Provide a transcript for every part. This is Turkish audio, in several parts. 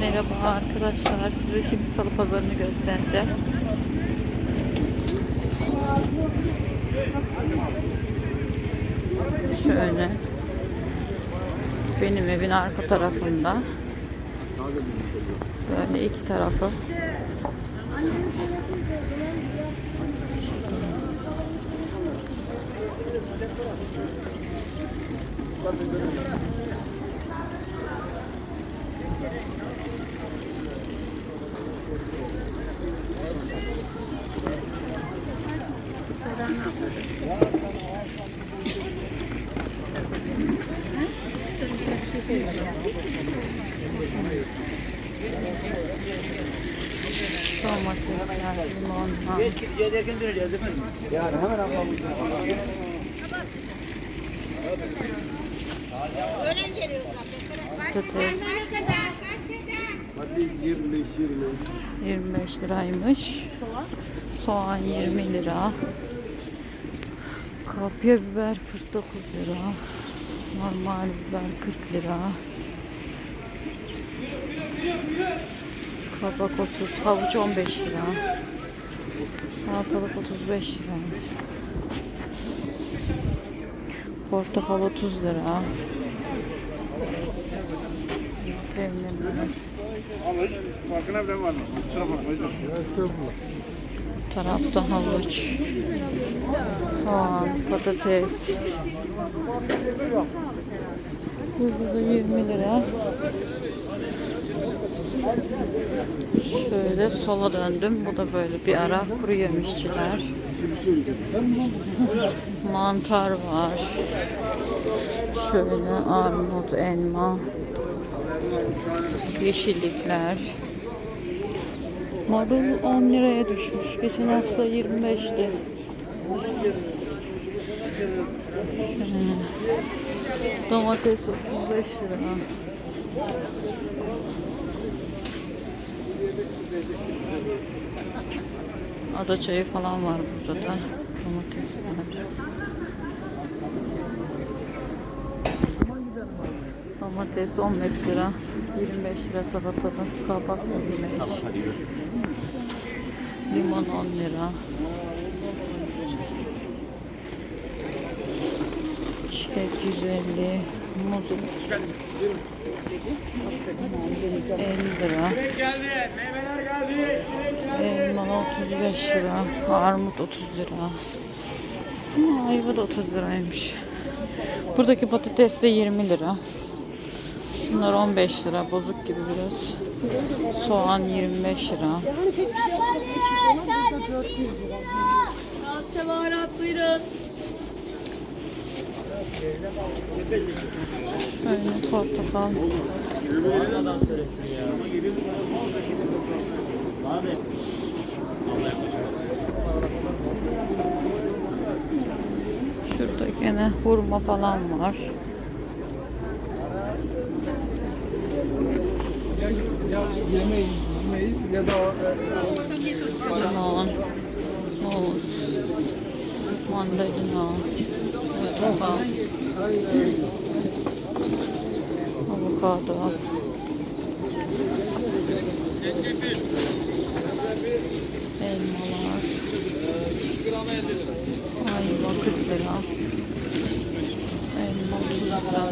Merhaba arkadaşlar. Size şimdi salı pazarını göstereceğim. Şöyle. Benim evin arka tarafında. Böyle iki tarafı. Domatesler, limonlar. Gideceğiz erken döneceğiz efendim. Yani hemen ablamız. Patates Hadi 25 20. 25 liraymış. Soğan 20 lira. Kapya biber 49 lira. Normal biber 40 lira. Kabak 30, havuç 15 lira. Salatalık 35 lira. Portakal 30 lira. Farkına bile var. Bu tarafta havuç, soğan, patates. Burada da 20 lira. Şöyle sola döndüm. Bu da böyle bir ara kuru yemişçiler. Mantar var. Şöyle armut, elma, yeşillikler. Marul 10 liraya düşmüş. Geçen hafta 25'ti. Hmm. Domates 35 lira. Ada çayı falan var burada da. Domates var. Domates 15 lira. 25 lira salatalık. Kabak 25. Limon 10 lira. Çilek 150. Muz 50 lira. Elma 35 lira. Armut 30 lira. Ayva da 30 liraymış. Buradaki patates de 20 lira. Şunlar 15 lira. Bozuk gibi biraz. Soğan 25 lira. Salça baharat buyurun. Böyle portakal. Şurada gene hurma falan var. Yemeyiz, yemeyiz ya da Limon, muz, mandalina, portakal, avokado. Elmalar. Ayva 40 lira. Elma 30 lira.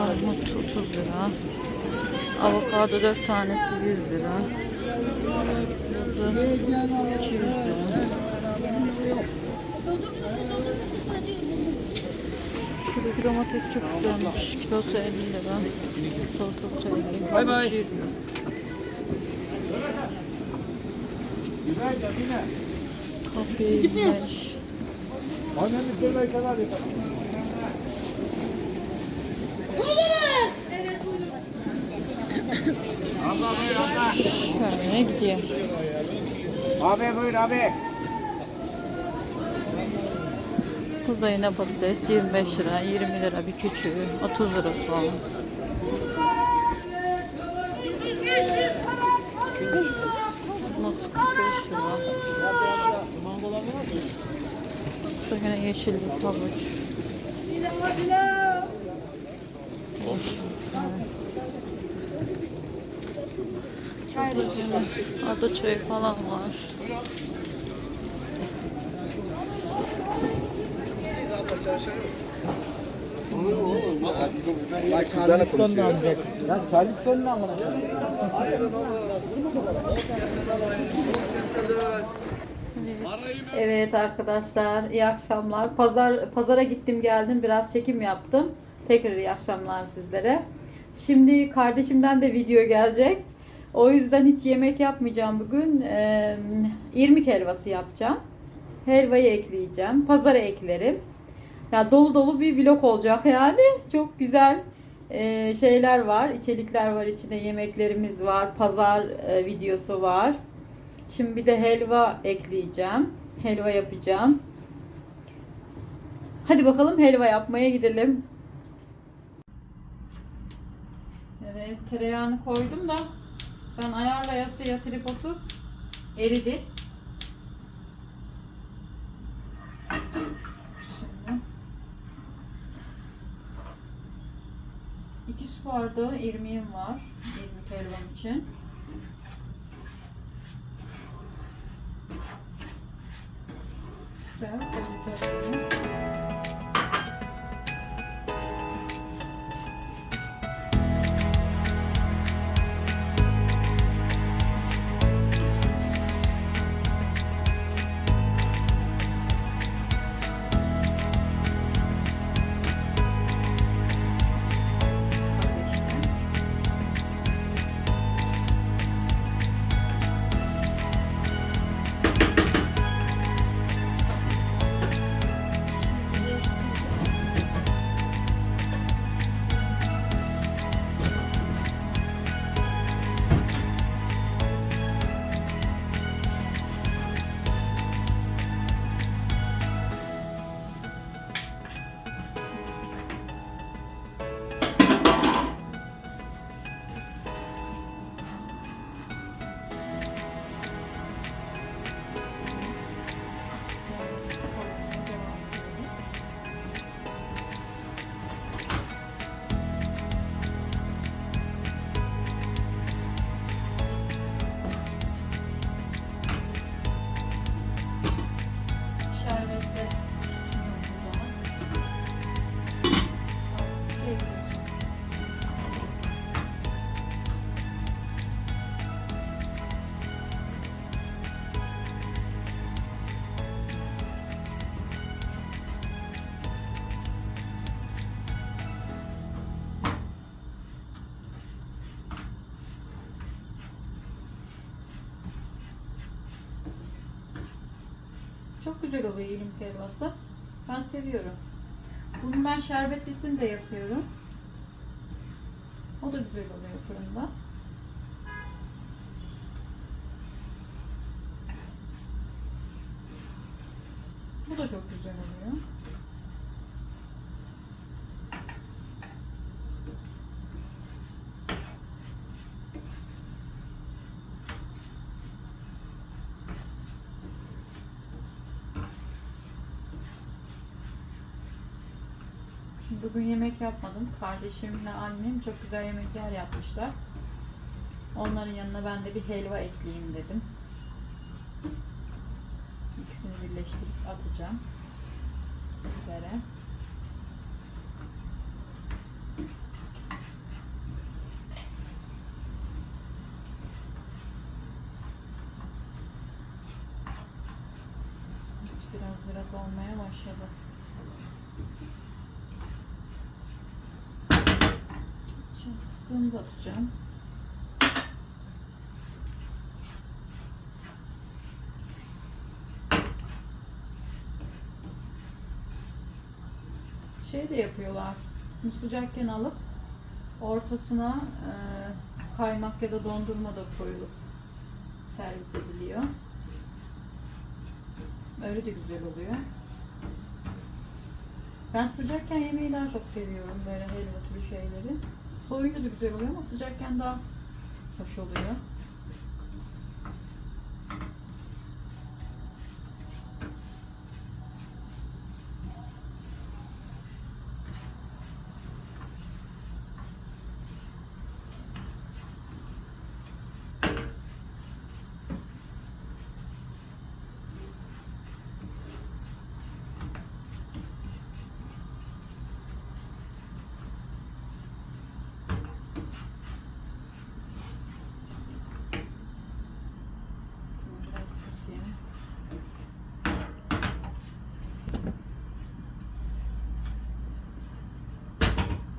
Armut 30 lira. Avokado 4 tanesi 100 lira. Burada 200 lira. Şuradaki domates çok güzelmiş. Kilosu 50 lira. Salatalık 50 Bay bay. 100 lira. Kapya 25. Annem bir şeyler kadar yapalım. Şöyle gidiyor. Abi buyur abi. Burada yine patates 25 lira, 20 lira bir küçüğü, 30 lira soğan. Muz 45 lira. Burada yine yeşillik, havuç. Ada çayı falan var. Charleston ne alacak? Ya Charleston amına? Evet arkadaşlar iyi akşamlar. Pazar pazara gittim geldim biraz çekim yaptım. Tekrar iyi akşamlar sizlere. Şimdi kardeşimden de video gelecek. O yüzden hiç yemek yapmayacağım bugün. Ee, irmik helvası yapacağım. Helvayı ekleyeceğim. Pazara eklerim. Ya dolu dolu bir vlog olacak yani. Çok güzel e, şeyler var. içerikler var içinde. Yemeklerimiz var. Pazar e, videosu var. Şimdi bir de helva ekleyeceğim. Helva yapacağım. Hadi bakalım helva yapmaya gidelim. Evet tereyağını koydum da ben ayarlayasıya tripodu eridi. Şimdi iki su bardağı irmiğim var. İrmik helvam için. Güzel koyacağız. Güzel oluyor ilim helvası. Ben seviyorum. Bunun ben şerbetlisini de yapıyorum. O da güzel oluyor fırında. Bu da çok güzel oluyor. Şimdi Bugün yemek yapmadım. Kardeşimle annem çok güzel yemekler yapmışlar. Onların yanına ben de bir helva ekleyeyim dedim. İkisini birleştirip atacağım. Sizlere. Biraz biraz olmaya başladı. Fıstığını da atacağım. Şey de yapıyorlar. Bunu sıcakken alıp ortasına e, kaymak ya da dondurma da koyulup servis ediliyor. Öyle de güzel oluyor. Ben sıcakken yemeği daha çok seviyorum böyle helva türü şeyleri. Soğuyunca da güzel oluyor ama sıcakken daha hoş oluyor.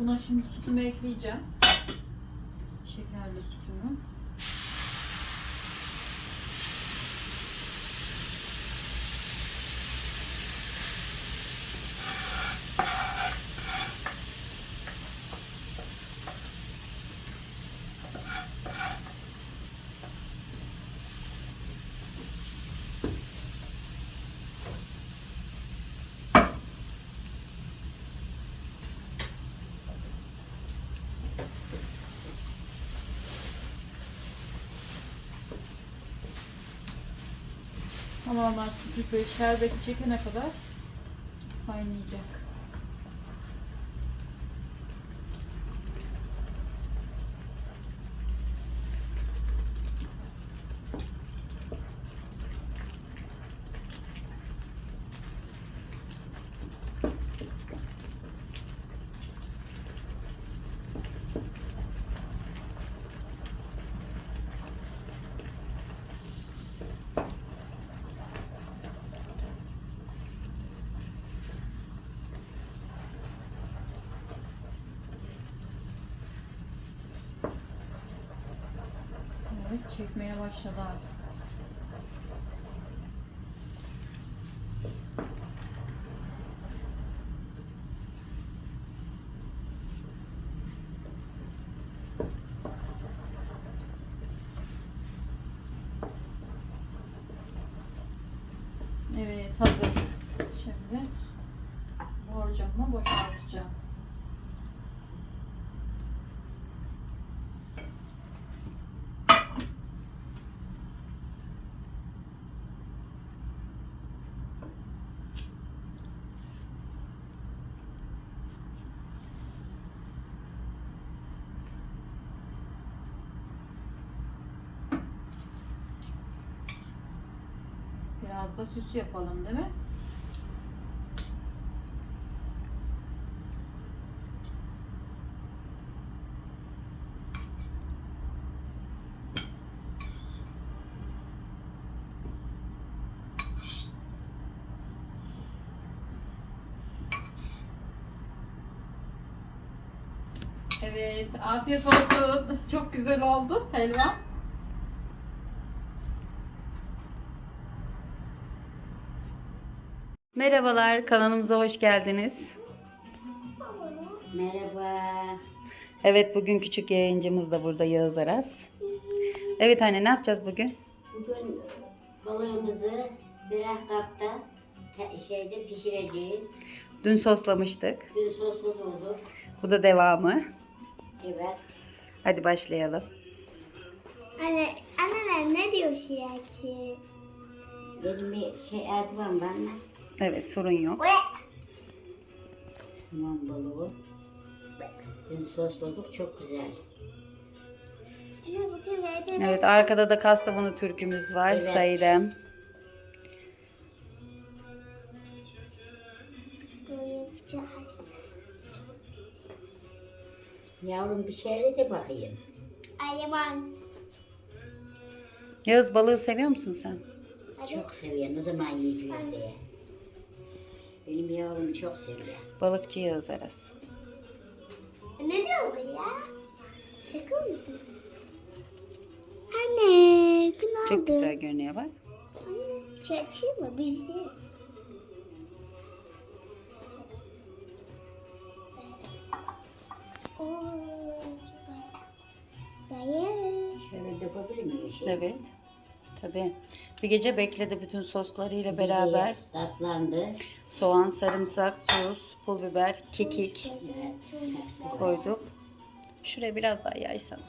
Buna şimdi sütümü ekleyeceğim. Şekerli sütümü. Tamamen sütü şerbeti çekene kadar kaynayacak. Evet çekmeye başladı Biraz da süs yapalım değil mi? Evet, afiyet olsun. Çok güzel oldu helva. Merhabalar, kanalımıza hoş geldiniz. Merhaba. Evet, bugün küçük yayıncımız da burada Yağız Aras. Evet anne, ne yapacağız bugün? Bugün balığımızı birer kapta te- şeyde pişireceğiz. Dün soslamıştık. Dün soslu olduk. Bu da devamı. Evet. Hadi başlayalım. Anne, anneler ne diyor şiraki? Benim bir şey Erdoğan benle. Evet, sorun yok. Simon balığı. Dün sosladık çok güzel. Evet, arkada da Kastamonu türkümüz var. Evet. Saidem. Koyacağız. Yavrum bir şöyle de bakayım. Ayıman. Yağız balığı seviyor musun sen? Çok seviyorum. O zaman yiyeceğiz diye. Benim yavrum çok seviyor. Balıkçı Yağız Aras. Ne diyor bu ya? Şaka mı? Anne, günaydın. Çok güzel görünüyor bak. Anne, çeçil mi? Biz değil. Oo, Bayır. Şöyle de yapabilir miyim? Şey? Evet. Tabii. Bir gece bekledi bütün soslarıyla beraber. Tatlandı. Soğan, sarımsak, tuz, pul biber, kekik Evet. Koyduk. Şuraya biraz daha yaysan.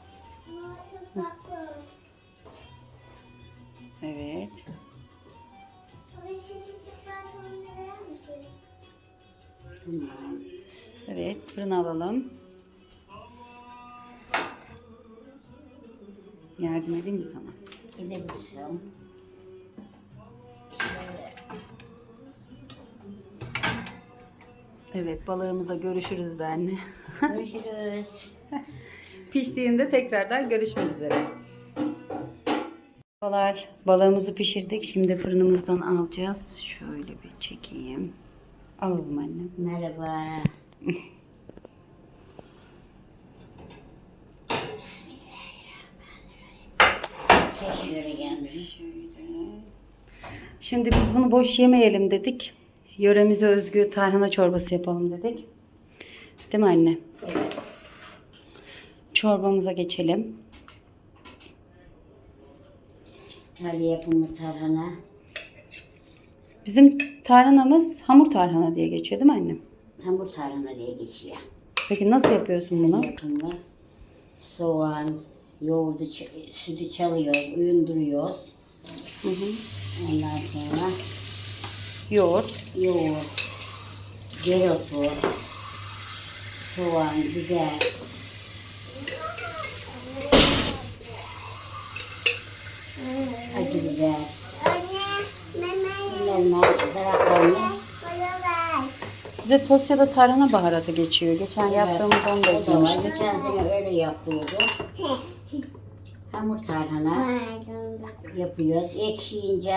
Evet. Evet, fırına alalım. Yardım edeyim mi sana? Edebilirsem. Şöyle. Evet, balığımıza görüşürüz de anne. Görüşürüz. Piştiğinde tekrardan görüşmek üzere. Merhabalar, balığımızı pişirdik. Şimdi fırınımızdan alacağız. Şöyle bir çekeyim. Alalım anne. Merhaba. Çek şöyle kendini. Şimdi biz bunu boş yemeyelim dedik. Yöremize özgü tarhana çorbası yapalım dedik. Değil mi anne? Evet. Çorbamıza geçelim. El yapımı tarhana. Bizim tarhanamız hamur tarhana diye geçiyor değil mi annem? Hamur tarhana diye geçiyor. Peki nasıl yapıyorsun bunu? Yapımı. Soğan, yoğurdu, sütü çalıyoruz, uyunduruyoruz. Hı hı. Ondan sonra Yoğurt. yoğurt, dereotu, soğan, biber. Acı biber. Anne, meme, Bunların ver. Bir de Tosya'da tarhana baharatı geçiyor. Geçen yaptığımız onu da o da var. eklemiştik. Geçen sene öyle yapıyordu. Hamur tarhana yapıyoruz. Ekşiyince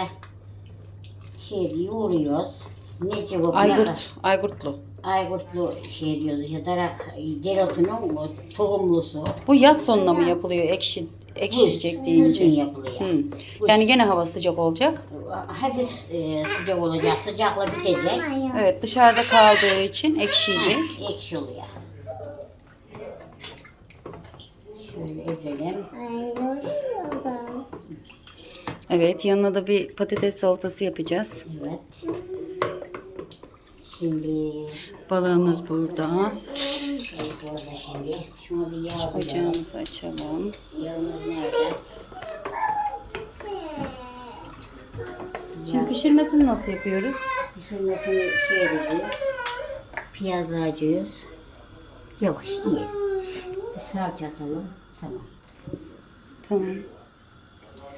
şey yoğuruyoruz. Ne cevabı? Aygurt. Aygurtlu. Aygurtlu şey diyoruz işte darak dereotunun o tohumlusu. Bu yaz sonuna mı yapılıyor ekşi ekşiyecek Buz deyince? yapılıyor. Hı. Yani gene hava sıcak olacak. Hafif e, sıcak olacak, sıcakla bitecek. Evet dışarıda kaldığı için ekşiyecek. Ekşi oluyor. Şöyle ezelim. Evet yanına da bir patates salatası yapacağız. Evet. Şimdi Balığımız burada. bu arada şimdi şunu bir yağ koyalım. Ocağımızı açalım. Yağımız nerede? Şimdi pişirmesini nasıl yapıyoruz? Pişirmesini şey edeceğiz. Piyazla acıyoruz. Yavaş iyi. Bir salça atalım. Tamam. Tamam.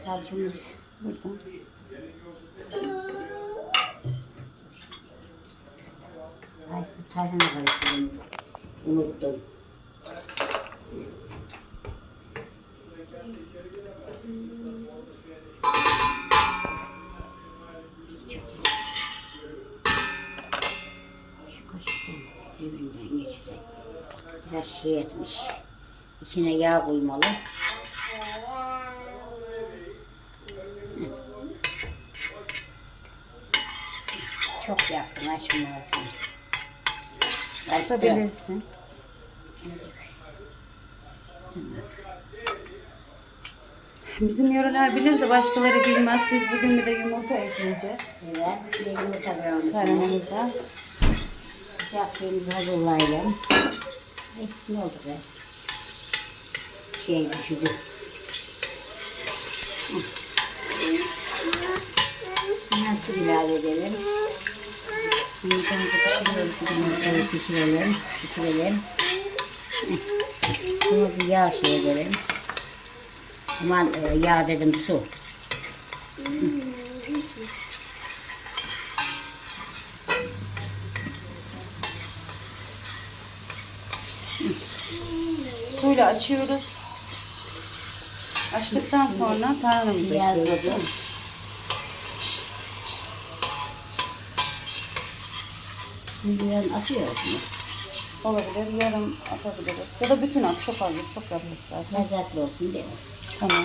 Salçamız Burada. Ay tarhana karıştırdım. Unuttum. Şu kaşıktan birbirinden geçirsek. Biraz şey etmiş. İçine yağ koymalı. Çok yaktım açma altını. Açtım. Kısabilirsin. Bizim yöreler bilir de başkaları bilmez. Biz bugün bir de yumurta ekleyeceğiz. Evet, bir yumurta koyalım. Tarhanamıza. Sıcaklığımızı hazırlayalım. Ay, ne oldu be? Şey düşürdü. Su ilave edelim. Yumurtamızı pişiriyoruz. Yumurtayı pişirelim. Pişirelim. Bunu bir yağ şey edelim. Aman e, yağ dedim su. Suyla açıyoruz. Açtıktan sonra tarhanamızı ekliyoruz. dedim. Milyon atıyoruz mu? Olabilir. Yarım atabiliriz. Ya da bütün at. Çok az. Çok yaptık zaten. Lezzetli olsun mi? Tamam.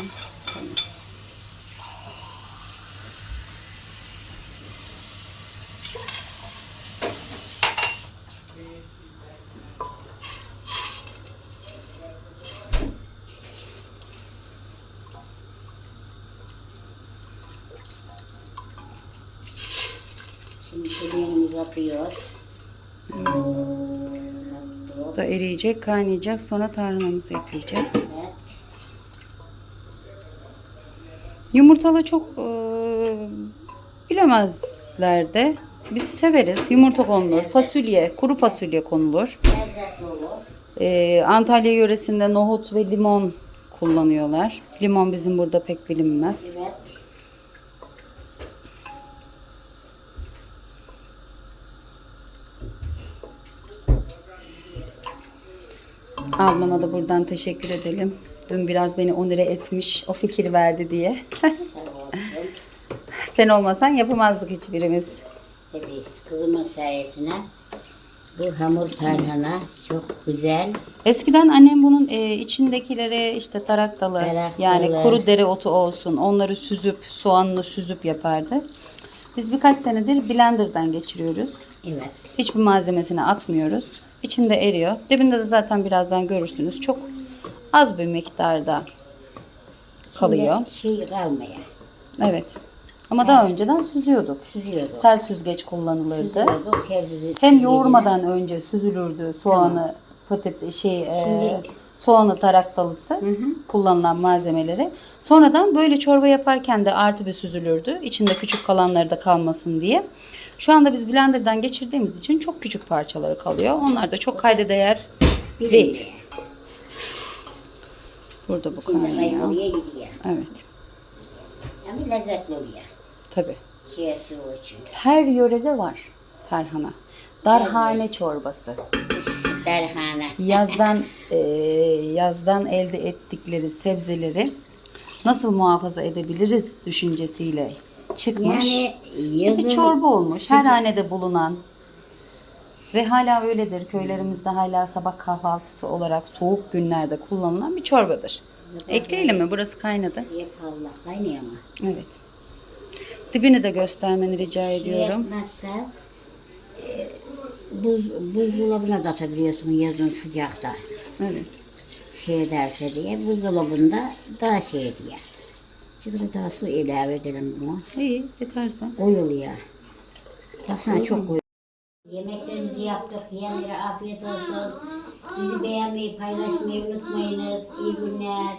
Şimdi şölenimizi atıyoruz. Bu da eriyecek, kaynayacak. Sonra tarhanamızı ekleyeceğiz. Evet. Yumurtalı çok e, bilemezler de. Biz severiz. Yumurta konulur. Fasulye, kuru fasulye konulur. Lezzetli olur. E, Antalya yöresinde nohut ve limon kullanıyorlar. Limon bizim burada pek bilinmez. Evet. Ablama da buradan teşekkür edelim. Dün biraz beni onure etmiş, o fikir verdi diye. Sen olmasan yapamazdık hiçbirimiz. Tabii kızımın sayesinde Bu hamur tarhana çok güzel. Eskiden annem bunun e, içindekileri işte taraktalı Taraktalı. yani kuru dereotu olsun onları süzüp soğanlı süzüp yapardı. Biz birkaç senedir blenderdan geçiriyoruz. Evet. Hiçbir malzemesini atmıyoruz. İçinde eriyor. Dibinde de zaten birazdan görürsünüz. Çok az bir miktarda kalıyor. Şimdi şey kalmaya. Evet. Ama daha önceden süzüyorduk. Süzüyorduk. Tel süzgeç kullanılırdı. Süzüyorduk. Hem yoğurmadan önce süzülürdü soğanı, patates şey e, Şimdi- soğanı taraktalısı kullanılan malzemeleri. Sonradan böyle çorba yaparken de artı bir süzülürdü. İçinde küçük kalanları da kalmasın diye. Şu anda biz blenderdan geçirdiğimiz için çok küçük parçaları kalıyor. Onlar da çok kayda değer değil. Burada bu kaynıyor. Evet. Ama lezzetli oluyor. Tabii. Şey. Her yörede var tarhana. Darhane çorbası. Derhane. yazdan eee, yazdan elde ettikleri sebzeleri nasıl muhafaza edebiliriz düşüncesiyle çıkmış. Yani bir yazın çorba olmuş. Her hanede bulunan ve hala öyledir. Köylerimizde hala sabah kahvaltısı olarak soğuk günlerde kullanılan bir çorbadır. Ekleyelim mi? Burası kaynadı. Yapalım. Kaynıyor mu? Evet. Dibini de göstermeni rica Şey ediyorum. yapmazsa e, buz, buzdolabına da atabiliyorsun yazın sıcakta. Evet. Şey ederse diye buzdolabında daha şey diye. Şimdi daha su ilave edelim buna. İyi, yeterse. Koyuluyor. Baksana çok koyuyor. Yemeklerimizi yaptık. Yiyenlere afiyet olsun. Bizi beğenmeyi, paylaşmayı unutmayınız. İyi günler.